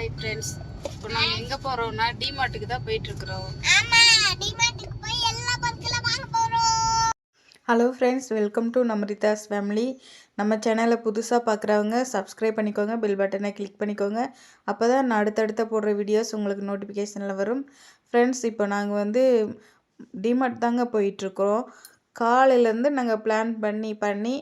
Hi friends இப்போ நாங்கள் எங்கே போகிறோம்னா டிமார்ட்டுக்கு தான் போயிட்டுருக்குறோம். ஆமா டிமார்ட்டுக்கு போய் எல்லா பொருட்களும் வாங்க போறோம். ஹலோ ஃப்ரெண்ட்ஸ் வெல்கம் டு நமரிதாஸ் ஃபேமிலி நம்ம சேனலை புதுசாக பார்க்குறவங்க சப்ஸ்கிரைப் பண்ணிக்கோங்க பெல் பட்டனை கிளிக் பண்ணிக்கோங்க. அப்போ தான் நான் அடுத்தடுத்த போடுற வீடியோஸ் உங்களுக்கு நோட்டிஃபிகேஷனில் வரும். ஃப்ரெண்ட்ஸ் இப்போ நாங்கள் வந்து டிமார்ட் தாங்க போயிட்டுருக்குறோம். காலையிலேருந்து நாங்கள் பிளான் பண்ணி பண்ணி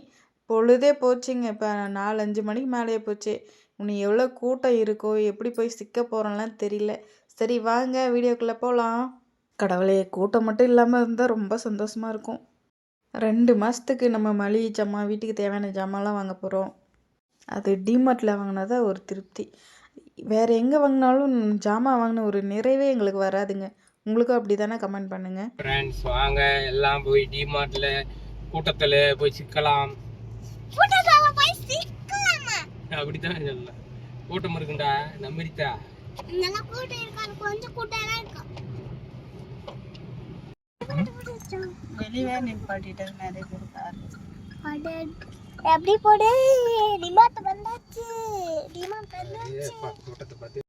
பொழுதே போச்சுங்க. இப்போ நாலு அஞ்சு மணிக்கு மேலேயே போச்சு. உன்னை எவ்வளோ கூட்டம் இருக்கோ எப்படி போய் சிக்க போகிறோம்லாம் தெரியல. சரி வாங்க வீடியோக்குள்ளே போகலாம் கடவுளே கூட்டம் மட்டும் இல்லாமல் இருந்தால் ரொம்ப சந்தோஷமாக இருக்கும். ரெண்டு மாதத்துக்கு நம்ம மளிகை ஜாமான் வீட்டுக்கு தேவையான ஜாமான்லாம் வாங்க போகிறோம் அது டிமார்ட்டில் வாங்கினதா ஒரு திருப்தி. வேறு எங்கே வாங்கினாலும் ஜாமான் வாங்கின ஒரு நிறைவே எங்களுக்கு வராதுங்க. உங்களுக்கும் அப்படி தானே கமெண்ட் பண்ணுங்கள் ஃப்ரெண்ட்ஸ் வாங்க எல்லாம் போய் டிமார்ட்டில் கூட்டத்தில் போய் சிக்கலாம். அப்படித்தான் சொல்ல கூட்டம் இருக்குண்டா நம்பிரித்தா நல்லா கூட்டம் இருக்காது கொஞ்சம் கூட்டம் எல்லாம் இருக்கும் வெளியே நிப்பாட்டிட்டு நிறைய பேர் கார் அட, எப்படி போடு? டிமார்ட் வந்தாச்சு. டிமார்ட் வந்தாச்சு. கூட்டத்தை பார்த்து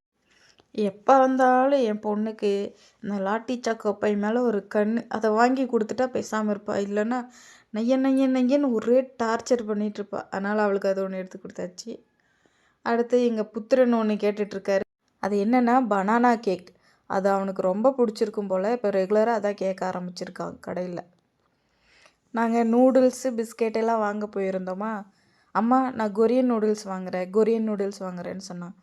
எப்போ வந்தாலும் என் பொண்ணுக்கு இந்த லாட்டி சாக்கோப்பை மேலே ஒரு கண் அதை வாங்கி கொடுத்துட்டா பேசாமல் இருப்பா. இல்லைன்னா நைய நைய நையன்னு ஒரே டார்ச்சர் பண்ணிகிட்ருப்பா அதனால் அவளுக்கு அது ஒன்று எடுத்து கொடுத்தாச்சு. அடுத்து எங்கள் புத்திரன் ஒன்று கேட்டுட்ருக்காரு. அது என்னென்னா பனானா கேக் அது அவனுக்கு ரொம்ப பிடிச்சிருக்கும் போல் இப்போ ரெகுலராக அதான் கேட்க ஆரம்பிச்சிருக்கான் கடையில். நாங்கள் நூடுல்ஸு பிஸ்கெட் எல்லாம் வாங்க போயிருந்தோமா? அம்மா நான் கொரியன் நூடுல்ஸ் வாங்குகிறேன் கொரியன் நூடுல்ஸ் வாங்குறேன்னு சொன்னான்.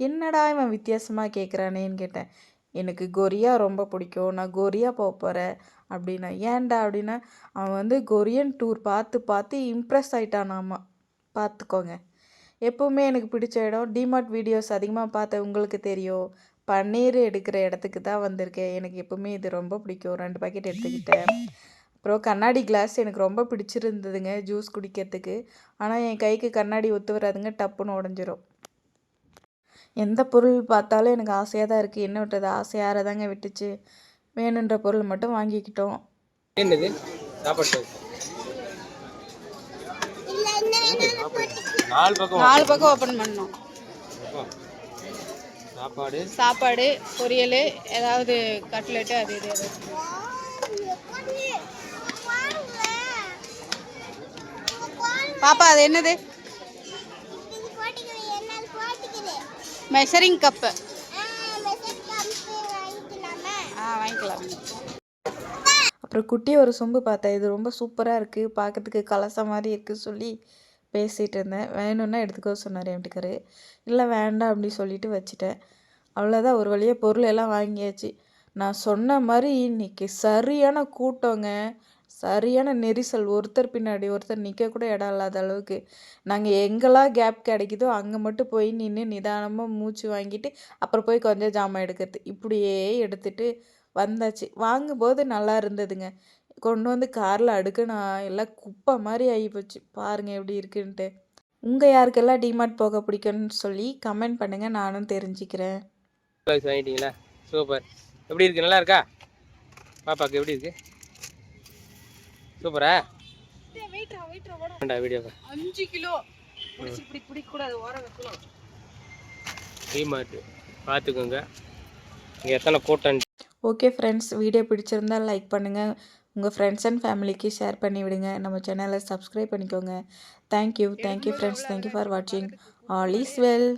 என்னடா இவன் வித்தியாசமாக கேட்குறானேன்னு கேட்டேன். எனக்கு கொரியா ரொம்ப பிடிக்கும் நான் கொரியா போக போகிறேன் அப்படின்னா ஏன்டா அப்படின்னா அவன் வந்து கொரியன் டூர் பார்த்து பார்த்து இம்ப்ரெஸ் ஆயிட்டானாமா? பார்த்துக்கோங்க. எப்போவுமே எனக்கு பிடிச்ச இடம் டிமார்ட் வீடியோஸ் அதிகமாக பார்த்த உங்களுக்கு தெரியும். பன்னீர் எடுக்கிற இடத்துக்கு தான் வந்திருக்கேன். எனக்கு எப்போவுமே இது ரொம்ப பிடிக்கும். ரெண்டு பாக்கெட் எடுத்துக்கிட்டேன். அப்புறம் கண்ணாடி கிளாஸ் எனக்கு ரொம்ப பிடிச்சிருந்ததுங்க ஜூஸ் குடிக்கிறதுக்கு. ஆனால் என் கைக்கு கண்ணாடி ஒத்து வராதுங்க டப்புன்னு உடஞ்சிரும். எந்த பொருள் பார்த்தாலும் எனக்கு ஆசையாக தான் இருக்குது என்ன விட்டது? ஆசையாக தாங்க விட்டுச்சு. வேணுன்ற பொருள் மட்டும் வாங்கிக்கிட்டோம். என்னது? சாப்பாடு இல்ல என்ன வேணாலும் நாலு பக்கம் நாலு பக்கம் ஓப்பன் பண்ணோம். சாப்பாடு. சாப்பாடு பொரியல் ஏதாவது கட்லெட்டு அது இது பாப்பா அது என்னது? மெஷரிங் கப்பு ஆ வாங்கிக்கலாம். அப்புறம் குட்டி ஒரு சொம்பு பார்த்தேன். இது ரொம்ப சூப்பராக இருக்குது பார்க்கறதுக்கு கலசம் மாதிரி இருக்குது சொல்லி பேசிகிட்டு இருந்தேன் வேணும்னா எடுத்துக்கோ சொன்னார் என் வீட்டுக்காரு இல்லை வேண்டாம் அப்படி சொல்லிட்டு வச்சுட்டேன். அவ்வளோதான் ஒரு வழியாக பொருள் எல்லாம் வாங்கியாச்சு. நான் சொன்ன மாதிரி இன்னைக்கு சரியான கூட்டங்க. சரியான நெரிசல். ஒருத்தர் பின்னாடி ஒருத்தர் நிற்க கூட இடம் இல்லாத அளவுக்கு. நாங்கள் எங்கெல்லாம் கேப் கிடைக்குதோ அங்கே மட்டும் போய் நின்று நிதானமாக மூச்சு வாங்கிட்டு அப்புறம் போய் கொஞ்சம் ஜாமான் எடுக்கிறது. இப்படியே எடுத்துட்டு வந்தாச்சு. வாங்கும்போது நல்லா இருந்ததுங்க. கொண்டு வந்து காரில் அடுக்குனா எல்லாம் குப்பை மாதிரி ஆகிப்போச்சு பாருங்க எப்படி இருக்குன்ட்டு. உங்கள் யாருக்கெல்லாம் டிமார்ட் போக பிடிக்கும்னு சொல்லி கமெண்ட் பண்ணுங்கள் நானும் தெரிஞ்சுக்கிறேன். வாங்கிட்டீங்களா சூப்பர் எப்படி இருக்கு? நல்லா இருக்கா? பாப்பாக்கு எப்படி இருக்கு? சூப்பரா வீடியோ அஞ்சு கிலோ. பிடிச்சி இப்படி பிடிக்கக்கூடாது ஓரம் வைக்கணும் டிமார்ட் பார்த்துக்கோங்க இங்கே எத்தனை கூட்டம் ஓகே ஃப்ரெண்ட்ஸ் வீடியோ பிடிச்சிருந்தா லைக் பண்ணுங்கள் உங்கள் ஃப்ரெண்ட்ஸ் அண்ட் ஃபேமிலிக்கு ஷேர் பண்ணி விடுங்க. நம்ம சேனலை சப்ஸ்கிரைப் பண்ணிக்கோங்க. Thank you thank you friends thank you for வாட்சிங் ஆல் இஸ் வெல்